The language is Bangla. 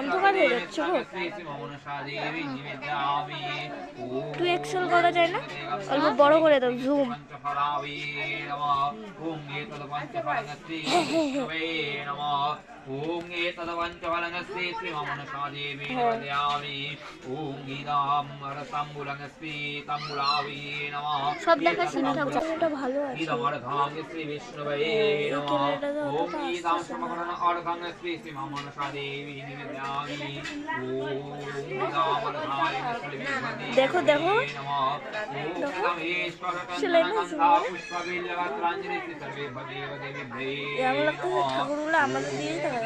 অন্ধকার হয়ে যাচ্ছে গো। টু এক্সেল করা যায় না অল্প বড় করে দাও জুম ॐ एतदवञ्चफलनस्ति श्रीममनसा देवी निवेदयामि ॐ गीतामरतम्बुलनस्ति तम्बुलावी नमः সব দেখা শিখতে হবে এটা ভালো আছে गीतमर्घां श्री विष्णुवे नमः ॐ गीतां समकरण अर्घं श्री श्रीममनसा देवी निवेदयामि ॐ गीतामर्घाय श्री विष्णुवे দেখো দেখো। মানে ঠাকুরগুলো আমাদের দিয়ে দেখা